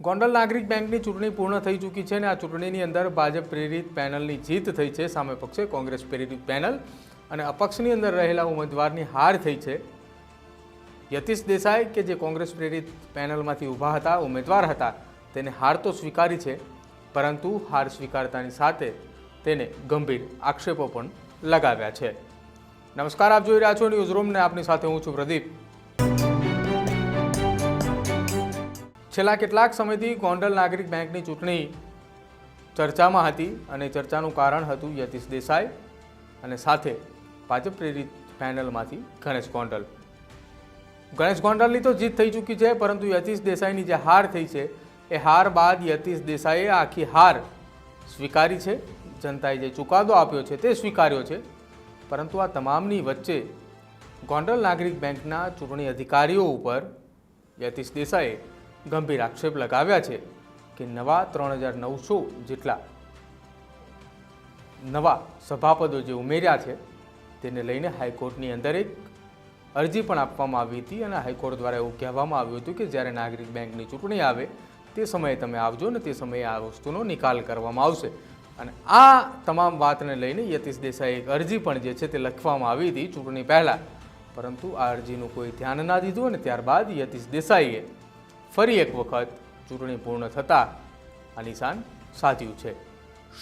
ગોંડલ નાગરિક બેંકની ચૂંટણી પૂર્ણ થઈ ચૂકી છે અને આ ચૂંટણીની અંદર ભાજપ પ્રેરિત પેનલની જીત થઈ છે. સામે પક્ષે કોંગ્રેસ પ્રેરિત પેનલ અને અપક્ષની અંદર રહેલા ઉમેદવારની હાર થઈ છે. યતીશ દેસાઈ કે જે કોંગ્રેસ પ્રેરિત પેનલમાંથી ઊભા હતા, ઉમેદવાર હતા, તેને હાર તો સ્વીકારી છે, પરંતુ હાર સ્વીકારતાની સાથે તેને ગંભીર આક્ષેપો પણ લગાવ્યા છે. નમસ્કાર, આપ જોઈ રહ્યા છો ન્યૂઝ રૂમને. આપની સાથે હું છું પ્રદીપ. છેલ્લા કેટલાક સમયથી ગોંડલ નાગરિક બેંકની ચૂંટણી ચર્ચામાં હતી અને ચર્ચાનું કારણ હતું યતીશ દેસાઈ અને સાથે ભાજપ પ્રેરિત પેનલમાંથી ગણેશ ગોંડલ. ગણેશ ગોંડલની તો જીત થઈ ચૂકી છે, પરંતુ યતીશ દેસાઈની જે હાર થઈ છે, એ હાર બાદ યતીશ દેસાઈએ આખી હાર સ્વીકારી છે. જનતાએ જે ચુકાદો આપ્યો છે તે સ્વીકાર્યો છે. પરંતુ આ તમામની વચ્ચે ગોંડલ નાગરિક બેંકના ચૂંટણી અધિકારીઓ ઉપર યતીશ દેસાઈએ ગંભીર આક્ષેપ લગાવ્યા છે કે નવા ત્રણ હજાર નવસો જેટલા નવા સભાપદો જે ઉમેર્યા છે, તેને લઈને હાઈકોર્ટની અંદર એક અરજી પણ આપવામાં આવી હતી અને હાઈકોર્ટ દ્વારા એવું કહેવામાં આવ્યું હતું કે જ્યારે નાગરિક બેંકની ચૂંટણી આવે, તે સમયે તમે આવજો ને તે સમયે આ વસ્તુનો નિકાલ કરવામાં આવશે. અને આ તમામ વાતને લઈને યતીશ દેસાઈ એક અરજી પણ જે છે તે લખવામાં આવી હતી ચૂંટણી પહેલાં. પરંતુ આ અરજીનું કોઈ ધ્યાન ના દીધું અને ત્યારબાદ યતીશ દેસાઈએ ફરી એક વખત ચૂંટણી પૂર્ણ થતાં આ નિશાન સાધ્યું છે.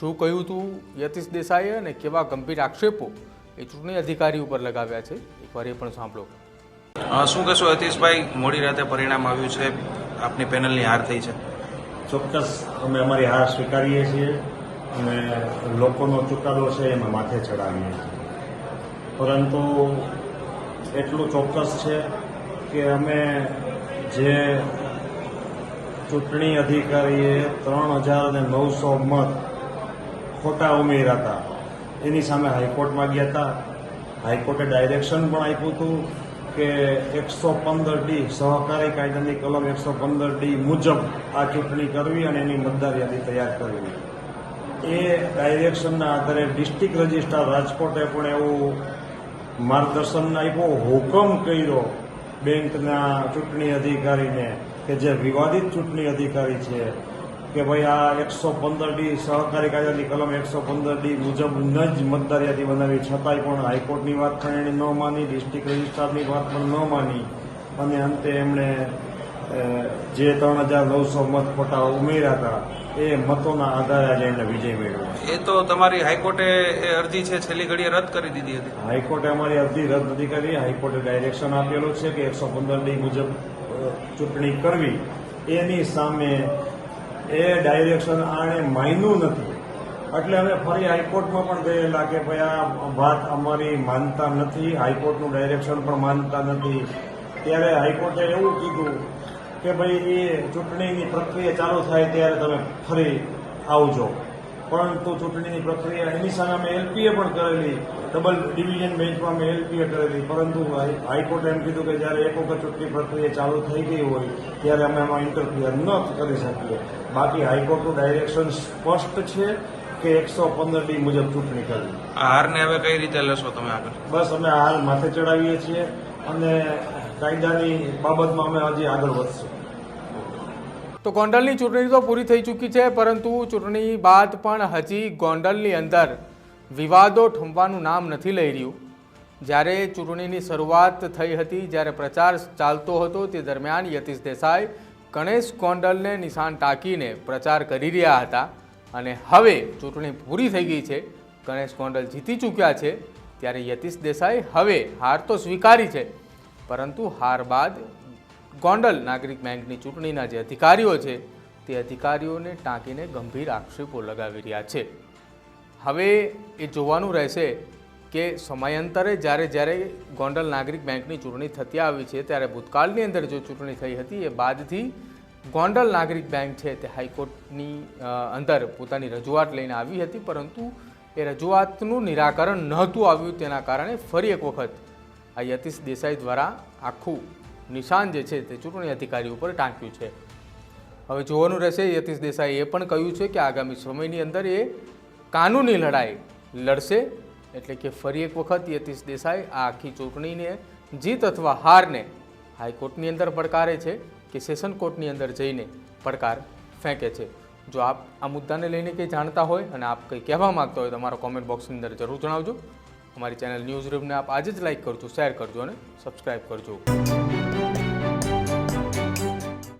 શું કહ્યું હતું યતીશ દેસાઈએ અને કેવા ગંભીર આક્ષેપો એ ચૂંટણી અધિકારી ઉપર લગાવ્યા છે? એકવાર એ પણ સાંભળો. શું કહેશો યતીશભાઈ? મોડી રાતે પરિણામ આવ્યું છે. આપની પેનલની હાર થઈ છે. ચોક્કસ. અમે અમારી હાર સ્વીકારીએ છીએ અને લોકોનો ચુકાદો છે એમાં માથે ચડાવીએ છીએ. પરંતુ એટલું ચોક્કસ છે કે અમે જે ચૂંટણી અધિકારીએ ત્રણ હજાર અને નવસો મત ખોટા ઉમેર્યા હતા. એની સામે હાઈકોર્ટમાં ગયા હતા. હાઈકોર્ટે ડાયરેક્શન પણ આપ્યું હતું કે એકસો પંદર ડી સહકારી કાયદાની કલમ એકસો પંદર ડી મુજબ આ ચૂંટણી કરવી અને એની મતદાર યાદી તૈયાર કરવી. એ ડાયરેક્શનના આધારે ડિસ્ટ્રિક્ટ રજિસ્ટ્રાર રાજકોટે પણ એવું માર્ગદર્શન આપ્યું, હુકમ કર્યો બેંકના ચૂંટણી અધિકારીને. કે જે વિવાદિત ચૂંટણી અધિકારી છે કે ભાઈ આ એકસો પંદર ડી સહકારી કાયદાની કલમ એકસો પંદર ડી મુજબ ન જ મતદાર યાદી બનાવી છતાંય પણ હાઈકોર્ટની વાત પણ એણે ન માની ડિસ્ટ્રિક્ટ રજિસ્ટ્રારની વાત પણ ન માની. અને અંતે એમણે જે ત્રણ હજાર નવસો મત ખોટા ઉમેર્યા હતા એ મતોના આધારે આજે એમને વિજય મેળવ્યો. એ તો તમારી હાઈકોર્ટે એ અરજી છે છેલ્લી ઘડીએ રદ કરી દીધી હતી. હાઈકોર્ટે અમારી અરજી રદ નથી કરી હાઈકોર્ટે ડાયરેક્શન આપેલું છે કે એકસો પંદર ડી મુજબ ચૂંટણી કરવી, એની સામે એ ડાયરેક્શન આણે માન્યું નથી. એટલે અમે ફરી હાઈકોર્ટમાં પણ ગયેલા કે ભાઈ આ વાત અમારી માનતા નથી, હાઈકોર્ટનું ડાયરેક્શન પણ માનતા નથી. ત્યારે હાઈકોર્ટે એવું કીધું કે ભાઈ, એ ચૂંટણીની પ્રક્રિયા ચાલુ થાય ત્યારે તમે ફરી આવજો. પરંતુ ચૂંટણીની પ્રક્રિયા એની સામે અમે એલપીએ પણ કરેલી ડબલ ડિવિઝન બેન્ચમાં અમે એલપીએ કરેલી. પરંતુ હાઈ- હાઈકોર્ટે એમ કીધું કે જ્યારે એક વખત ચૂંટણી પ્રક્રિયા ચાલુ થઈ ગઈ હોય ત્યારે અમે એમાં ઇન્ટરફિયર ન કરી શકીએ. બાકી હાઈકોર્ટનું ડાયરેક્શન સ્પષ્ટ છે કે એકસો પંદર ડી મુજબ ચૂંટણી કરવી. આ હારને હવે કઈ રીતે લેશો તમે આગળ? બસ અમે હાર માથે ચડાવીએ છીએ અને કાયદાની બાબતમાં અમે હજી આગળ વધશું. તો ગોંડલની ચૂંટણી તો પૂરી થઈ ચૂકી છે, પરંતુ ચૂંટણી બાદ પણ હજી ગોંડલની અંદર વિવાદો ઠમવાનું નામ નથી લઈ રહ્યું. જ્યારે ચૂંટણીની શરૂઆત થઈ હતી, જ્યારે પ્રચાર ચાલતો હતો, તે દરમિયાન યતીશ દેસાઈ, ગણેશ ગોંડલને નિશાન ટાંકીને પ્રચાર કરી રહ્યા હતા. અને હવે ચૂંટણી પૂરી થઈ ગઈ છે, ગણેશ ગોંડલ જીતી ચૂક્યા છે, ત્યારે યતીશ દેસાઈ હવે હાર તો સ્વીકારી છે, પરંતુ હાર બાદ ગોંડલ નાગરિક બેંકની ચૂંટણીના જે અધિકારીઓ છે, તે અધિકારીઓને ટાંકીને ગંભીર આક્ષેપો લગાવી રહ્યા છે. હવે એ જોવાનું રહેશે કે સમયાંતરે જ્યારે જ્યારે ગોંડલ નાગરિક બેંકની ચૂંટણી થતી આવી છે, ત્યારે ભૂતકાળની અંદર જો ચૂંટણી થઈ હતી, એ બાદથી ગોંડલ નાગરિક બેંક છે તે હાઈકોર્ટની અંદર પોતાની રજૂઆત લઈને આવી હતી, પરંતુ એ રજૂઆતનું નિરાકરણ નહોતું આવ્યું, તેના કારણે ફરી એક વખત આ યતીશ દેસાઈ દ્વારા આખું નિશાન જે છે તે ચૂંટણી અધિકારી ઉપર ટાંક્યું છે. હવે જોવાનું રહેશે, યતીશ દેસાઈએ એ પણ કહ્યું છે કે આગામી સમયની અંદર એ કાનૂની લડાઈ લડશે. એટલે કે ફરી એક વખત યતીશ દેસાઈ આ આખી ચૂંટણીને જીત અથવા હારને હાઈકોર્ટની અંદર પડકારે છે કે સેશન કોર્ટની અંદર જઈને પડકાર ફેંકે છે. જો આપ આ મુદ્દાને લઈને કંઈ જાણતા હોય અને આપ કંઈ કહેવા માગતા હોય તો કોમેન્ટ બોક્સની અંદર જરૂર જણાવજો. અમારી ચેનલ ન્યૂઝ રૂમને આપ આજે જ લાઈક કરજો, શેર કરજો અને સબસ્ક્રાઈબ કરજો.